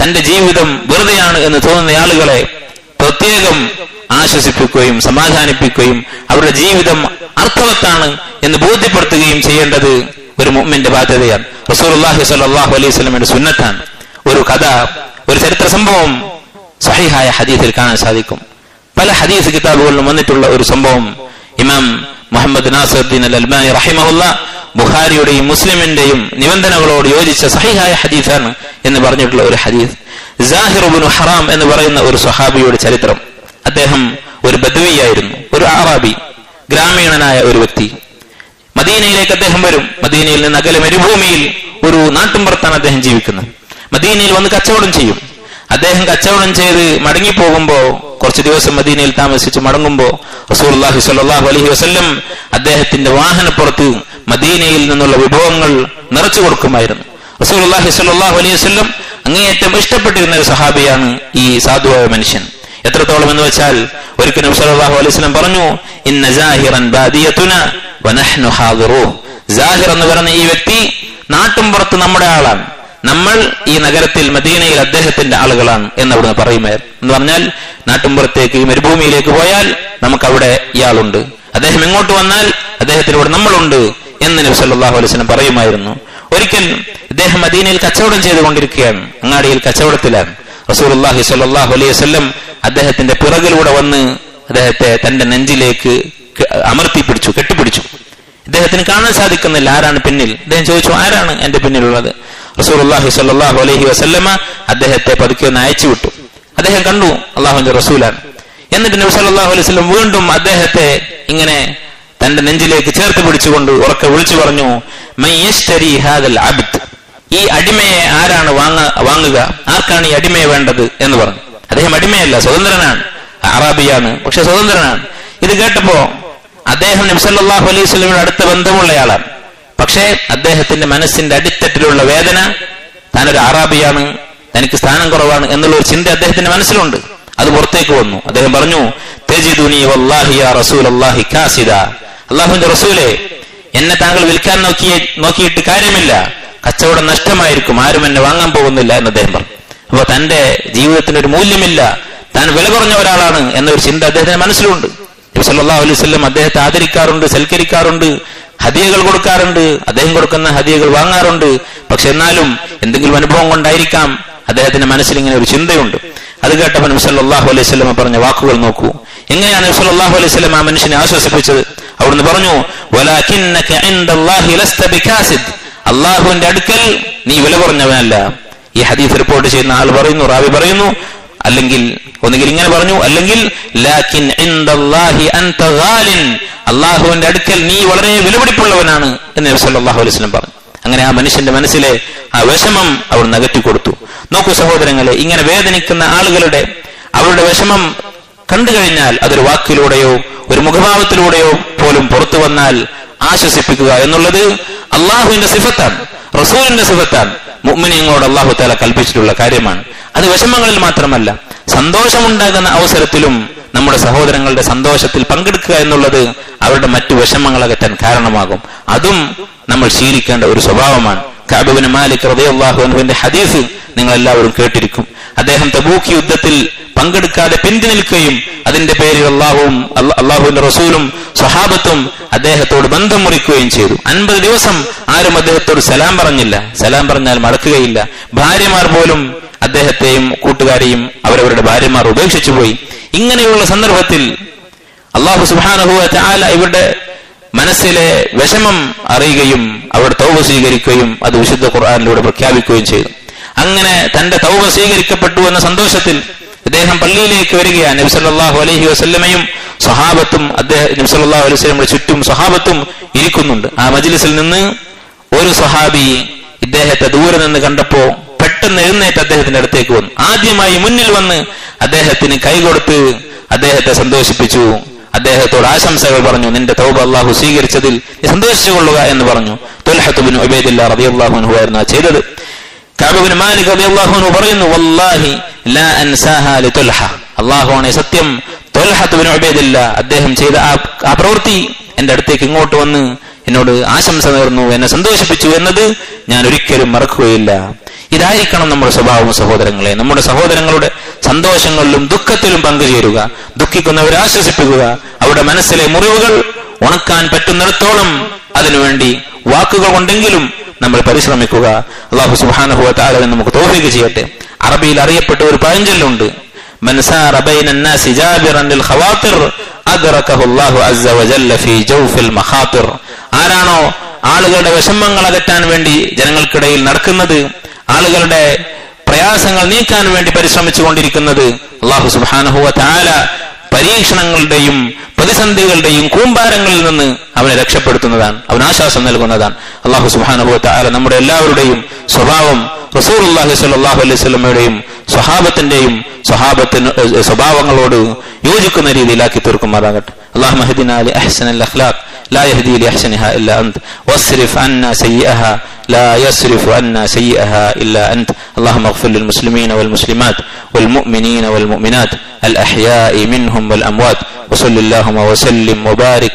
തന്റെ ജീവിതം വെറുതെയാണ് എന്ന് തോന്നുന്ന ആളുകളെ പ്രത്യേകം ആശ്വസിപ്പിക്കുകയും സമാധാനിപ്പിക്കുകയും അവരുടെ ജീവിതം അർത്ഥവത്താണ് എന്ന് ബോധ്യപ്പെടുത്തുകയും ചെയ്യേണ്ടത് ഒരു മുമ്മിന്റെ ബാധ്യതയാണ്. റസൂലുള്ളാഹി സ്വല്ലല്ലാഹു അലൈഹി സ്വലമിന്റെ സുന്നത്താണ്. ഒരു കഥ ഒരു ചരിത്ര സംഭവം സഹിഹായ ഹദീസിൽ കാണാൻ സാധിക്കും. പല ഹദീസ് കിതാബുകളിലും വന്നിട്ടുള്ള ഒരു സംഭവം ഇമാം മുഹമ്മദ് നാസറുദ്ദീൻ അൽ അൽബാനി റഹിമഹുല്ല ബുഖാരിയുടെയും മുസ്ലിമിന്റെയും നിബന്ധനകളോട് യോജിച്ച സഹിഹായ ഹദീസാണ് എന്ന് പറഞ്ഞിട്ടുള്ള ഒരു ഹദീസ്. ജാഹിറുബുൻ ഹറാം എന്ന് പറയുന്ന ഒരു സ്വഹാബിയുടെ ചരിത്രം. അദ്ദേഹം ഒരു ബദ്വിയായിരുന്നു ഒരു ആറാബി ഗ്രാമീണനായ ഒരു വ്യക്തി. മദീനയിലേക്ക് അദ്ദേഹം വരും. മദീനയിൽ നിന്ന് അകലെ മരുഭൂമിയിൽ ഒരു നാട്ടുമ്പുറത്താണ് അദ്ദേഹം ജീവിക്കുന്നത്. മദീനയിൽ വന്ന് കച്ചവടം ചെയ്യും. അദ്ദേഹം കച്ചവടം ചെയ്ത് മടങ്ങിപ്പോകുമ്പോ കുറച്ച് ദിവസം മദീനയിൽ താമസിച്ച് മടങ്ങുമ്പോ റസൂലുള്ളാഹി സ്വല്ലല്ലാഹു അലൈഹി വസല്ലം അദ്ദേഹത്തിന്റെ വാഹനപ്പുറത്ത് മദീനയിൽ നിന്നുള്ള വിഭവങ്ങൾ നിറച്ചു കൊടുക്കുമായിരുന്നു. റസൂലുള്ളാഹി സ്വല്ലല്ലാഹു അലൈഹി വസല്ലം അങ്ങേയറ്റം ഇഷ്ടപ്പെട്ടിരുന്ന ഒരു സഹാബിയാണ് ഈ സാധുവായ മനുഷ്യൻ. എത്രത്തോളം എന്ന് വെച്ചാൽ ഒരിക്കൽ നബി അലൈഹി വസല്ലം പറഞ്ഞു ഇന്ന വനഹ്നു എന്ന് പറഞ്ഞ ഈ വ്യക്തി നാട്ടും പുറത്ത് നമ്മുടെ ആളാണ്. നമ്മൾ ഈ നഗരത്തിൽ മദീനയിൽ അദ്ദേഹത്തിന്റെ ആളുകളാണ് എന്ന് അവിടുന്ന് പറയുമായിരുന്നു. എന്ന് പറഞ്ഞാൽ നാട്ടുമ്പുറത്തേക്ക് ഈ മരുഭൂമിയിലേക്ക് പോയാൽ നമുക്ക് അവിടെ ഇയാളുണ്ട്. അദ്ദേഹം ഇങ്ങോട്ട് വന്നാൽ അദ്ദേഹത്തിലൂടെ നമ്മളുണ്ട് എന്ന് നബി സല്ലല്ലാഹു അലൈഹി വസല്ലം പറയുമായിരുന്നു. ഒരിക്കൽ ഇദ്ദേഹം മദീനയിൽ കച്ചവടം ചെയ്തുകൊണ്ടിരിക്കുകയാണ്. അങ്ങാടിയിൽ കച്ചവടത്തിലാണ്. റസൂലുള്ളാഹി സല്ലാഹു അലൈഹി വസല്ലം അദ്ദേഹത്തിന്റെ പിറകിലൂടെ വന്ന് അദ്ദേഹത്തെ തന്റെ നെഞ്ചിലേക്ക് അമർത്തി പിടിച്ചു കെട്ടിപ്പിടിച്ചു. ഇദ്ദേഹത്തിന് കാണാൻ സാധിക്കുന്നില്ല ആരാണ് പിന്നിൽ. അദ്ദേഹം ചോദിച്ചു ആരാണ് എന്റെ പിന്നിലുള്ളത്? റസൂലുള്ളാഹി സ്വല്ലല്ലാഹു അലഹി വസല്ലമ അദ്ദേഹത്തെ പതുക്കെ ഒന്ന് അയച്ചു വിട്ടു. അദ്ദേഹം കണ്ടു അള്ളാഹുവിന്റെ റസൂലാണ്. എന്നിട്ട് നബി സല്ലാഹു അലൈഹി വസല്ലം വീണ്ടും അദ്ദേഹത്തെ ഇങ്ങനെ തന്റെ നെഞ്ചിലേക്ക് ചേർത്ത് പിടിച്ചുകൊണ്ട് ഉറക്കെ വിളിച്ചു പറഞ്ഞു "മൻ യശ്തരി ഹാദൽ അബ്ദ്? ഈ അടിമയെ ആരാണ് വാങ്ങ വാങ്ങുക? ആർക്കാണ് ഈ അടിമയെ വേണ്ടത് എന്ന് പറഞ്ഞു. അദ്ദേഹം അടിമയല്ല സ്വതന്ത്രനാണ്. അറാബിയാണ് പക്ഷെ സ്വതന്ത്രനാണ്. ഇത് കേട്ടപ്പോ അദ്ദേഹം നബ്സല്ലാഹു അലൈഹി സ്വലമിയുടെ അടുത്ത ബന്ധമുള്ളയാളാണ് പക്ഷേ അദ്ദേഹത്തിന്റെ മനസ്സിന്റെ അടിത്തട്ടിലുള്ള വേദന താനൊരു അറാബിയാണ് തനിക്ക് സ്ഥാനം കുറവാണ് എന്നുള്ള ഒരു ചിന്ത അദ്ദേഹത്തിന്റെ മനസ്സിലുണ്ട്. അത് പുറത്തേക്ക് വന്നു. അദ്ദേഹം പറഞ്ഞു അള്ളാഹുവിന്റെ റസൂലെ എന്നെ താങ്കൾ വിൽക്കാൻ നോക്കിയ നോക്കിയിട്ട് കാര്യമില്ല. കച്ചവടം നഷ്ടമായിരിക്കും ആരും എന്നെ വാങ്ങാൻ പോകുന്നില്ല എന്ന് അദ്ദേഹം പറഞ്ഞു. അപ്പൊ തന്റെ ജീവിതത്തിന് ഒരു മൂല്യമില്ല. താൻ വില കുറഞ്ഞ ഒരാളാണ് എന്നൊരു ചിന്ത അദ്ദേഹത്തിന്റെ മനസ്സിലുണ്ട്. നബി വസല്ലം അദ്ദേഹത്തെ ആദരിക്കാറുണ്ട് സൽക്കരിക്കാറുണ്ട്. ഹദിയകൾ കൊടുക്കാറുണ്ട് അദ്ദേഹം കൊടുക്കുന്ന ഹദിയകൾ വാങ്ങാറുണ്ട്. പക്ഷെ എന്നാലും എന്തെങ്കിലും അനുഭവം കൊണ്ടായിരിക്കാം അദ്ദേഹത്തിന്റെ മനസ്സിൽ ഇങ്ങനെ ഒരു ചിന്തയുണ്ട്. അത് കേട്ടപ്പോൾ നബി സല്ലല്ലാഹു അലൈഹി വസല്ലം പറഞ്ഞ വാക്കുകൾ നോക്കൂ. എങ്ങനെയാണ് നബി സല്ലല്ലാഹു അലൈഹി വസല്ലം ആ മനുഷ്യനെ ആശ്വസിപ്പിച്ചത്? അവിടുന്ന് പറഞ്ഞു അള്ളാഹുവിന്റെ അടുക്കൽ നീ വില കുറഞ്ഞവനല്ല. ഈ ഹദീസ് റിപ്പോർട്ട് ചെയ്യുന്ന ആൾ പറയുന്നു റാവി പറയുന്നു അല്ലെങ്കിൽ ഒന്നുകിൽ ഇങ്ങനെ പറഞ്ഞു അല്ലെങ്കിൽ അള്ളാഹുവിന്റെ അടുക്കൽ നീ വളരെ വിലപിടിപ്പുള്ളവനാണ് എന്ന് നബി അലൈഹി സ്വലം പറഞ്ഞു. അങ്ങനെ ആ മനുഷ്യന്റെ മനസ്സിലെ ആ വിഷമം അവർ നകറ്റി കൊടുത്തു. നോക്കൂ സഹോദരങ്ങളെ ഇങ്ങനെ വേദനിക്കുന്ന ആളുകളുടെ അവരുടെ വിഷമം കണ്ടു കഴിഞ്ഞാൽ അതൊരു വാക്കിലൂടെയോ ഒരു മുഖഭാവത്തിലൂടെയോ പോലും പുറത്തു വന്നാൽ ആശ്വസിപ്പിക്കുക എന്നുള്ളത് അള്ളാഹുവിന്റെ സിഫത്താണ് റസൂലിന്റെ സിഫത്താണ്. മുഅ്മിനീങ്ങളോട് അള്ളാഹു താല കൽപ്പിച്ചിട്ടുള്ള കാര്യമാണ്. അത് വിഷമങ്ങളിൽ മാത്രമല്ല സന്തോഷമുണ്ടാകുന്ന അവസരത്തിലും നമ്മുടെ സഹോദരങ്ങളുടെ സന്തോഷത്തിൽ പങ്കെടുക്കുക എന്നുള്ളത് അവരുടെ മറ്റു വിഷമങ്ങൾ അകറ്റാൻ കാരണമാകും. അതും നമ്മൾ ശീലിക്കേണ്ട ഒരു സ്വഭാവമാണ്. കാബുബിന് മാലിക് റളിയല്ലാഹു അൻഹുവിന്റെ ഹദീസ് നിങ്ങൾ എല്ലാവരും കേട്ടിരിക്കും. അദ്ദേഹം തബൂക്ക് യുദ്ധത്തിൽ പങ്കെടുക്കാതെ പിന്തി നിൽക്കുകയും അതിന്റെ പേരിൽ അള്ളാഹുവും അള്ളാഹുവിന്റെ റസൂലും സ്വഹാബത്തും അദ്ദേഹത്തോട് ബന്ധം മുറിക്കുകയും ചെയ്തു. അൻപത് ദിവസം ആരും അദ്ദേഹത്തോട് സലാം പറഞ്ഞില്ല. സലാം പറഞ്ഞാൽ മടക്കുകയില്ല. ഭാര്യമാർ പോലും അദ്ദേഹത്തെയും കൂട്ടുകാരെയും അവരവരുടെ ഭാര്യമാർ ഉപേക്ഷിച്ചു പോയി. ഇങ്ങനെയുള്ള സന്ദർഭത്തിൽ അള്ളാഹു സുബാനഹുവ ചാല ഇവരുടെ മനസ്സിലെ വിഷമം അറിയുകയും അവരുടെ തൗവ സ്വീകരിക്കുകയും അത് വിശുദ്ധ ഖുർആാനിലൂടെ പ്രഖ്യാപിക്കുകയും ചെയ്തു. അങ്ങനെ തന്റെ തൗവ സ്വീകരിക്കപ്പെട്ടു എന്ന സന്തോഷത്തിൽ അദ്ദേഹം പള്ളിയിലേക്ക് വരികയാണ്. നബി സല്ലല്ലാഹു അലൈഹി വസല്ലമയും സ്വഹാബത്തും അദ്ദേഹം നബി സല്ലല്ലാഹു അലൈഹി വസല്ലമയുടെ ചുറ്റും സ്വഹാബത്തും ഇരിക്കുന്നുണ്ട്. ആ മജ്ലിസിൽ നിന്ന് ഒരു സ്വഹാബി ഇദ്ദേഹത്തെ ദൂരെ നിന്ന് കണ്ടപ്പോ പെട്ടെന്ന് എഴുന്നേറ്റ് അദ്ദേഹത്തിന്റെ അടുത്തേക്ക് വന്നു. ആദ്യമായി മുന്നിൽ വന്ന് അദ്ദേഹത്തിന് കൈകൊടുത്ത് അദ്ദേഹത്തെ സന്തോഷിപ്പിച്ചു. അദ്ദേഹത്തോട് ആശംസകൾ പറഞ്ഞു നിന്റെ തൗബ അള്ളാഹു സ്വീകരിച്ചതിൽ നീ സന്തോഷിച്ചു കൊള്ളുക എന്ന് പറഞ്ഞു. തൊൽഹത്തുബിൻ ആയിരുന്നു ചെയ്തത്. മാലിക് പറയുന്നു വല്ലാഹി ലാ സത്യം. തൊൽഹത്തുബിൻ അദ്ദേഹം ചെയ്ത ആ പ്രവൃത്തി എന്റെ അടുത്തേക്ക് ഇങ്ങോട്ട് വന്ന് എന്നോട് ആശംസ നേർന്നു എന്നെ സന്തോഷിപ്പിച്ചു എന്നത് ഞാൻ ഒരിക്കലും മറക്കുകയില്ല. ഇതായിരിക്കണം നമ്മുടെ സ്വഭാവം സഹോദരങ്ങളെ. നമ്മുടെ സഹോദരങ്ങളുടെ സന്തോഷങ്ങളിലും ദുഃഖത്തിലും പങ്കുചേരുക. ദുഃഖിക്കുന്നവരെ ആശ്വസിപ്പിക്കുക. അവരുടെ മനസ്സിലെ മുറിവുകൾ ഉണക്കാൻ പറ്റുന്നിടത്തോളം അതിനുവേണ്ടി വാക്കുകൾ കൊണ്ടെങ്കിലും നമ്മൾ പരിശ്രമിക്കുക. അള്ളാഹു സുബാനുഭവ നമുക്ക് തോഫിക്ക് ചെയ്യട്ടെ. അറബിയിൽ അറിയപ്പെട്ട ഒരു പഴഞ്ചൊല്ലുണ്ട്. ആരാണോ ആളുകളുടെ വിഷമങ്ങൾ അകറ്റാൻ വേണ്ടി ജനങ്ങൾക്കിടയിൽ നടക്കുന്നത്? ആളുകളുടെ പ്രയാസങ്ങൾ നീക്കാൻ വേണ്ടി പരിശ്രമിച്ചു കൊണ്ടിരിക്കുന്നത് അള്ളാഹു സുബാനഹുവ താല പരീക്ഷണങ്ങളുടെയും പ്രതിസന്ധികളുടെയും കൂമ്പാരങ്ങളിൽ നിന്ന് അവനെ രക്ഷപ്പെടുത്തുന്നതാണ് അവൻ ആശ്വാസം നൽകുന്നതാണ് അള്ളാഹു സുബാനഹുവ താല നമ്മുടെ എല്ലാവരുടെയും സ്വഭാവം റസൂർ അള്ളാഹി സ്വല്ലാഹു അലൈഹി സ്വലമയുടെയും സ്വഹാബത്തിന്റെയും സ്വഹാബത്തിന് ഏഹ്, സ്വഭാവങ്ങളോട് യോജിക്കുന്ന രീതിയിലാക്കി തീർക്കുമാറാകട്ടെ അള്ളാഹു മഹദിന അലി അഹ്സൻ അൽ അഖ്ലാഖ് لا يهدي لأحسنها إلا أنت واصرف عنا سيئها لا يصرف عنا سيئها إلا أنت. اللهم اغفر للمسلمين والمسلمات والمؤمنين والمؤمنات الأحياء منهم والأموات. وصل اللهم وسلم وبارك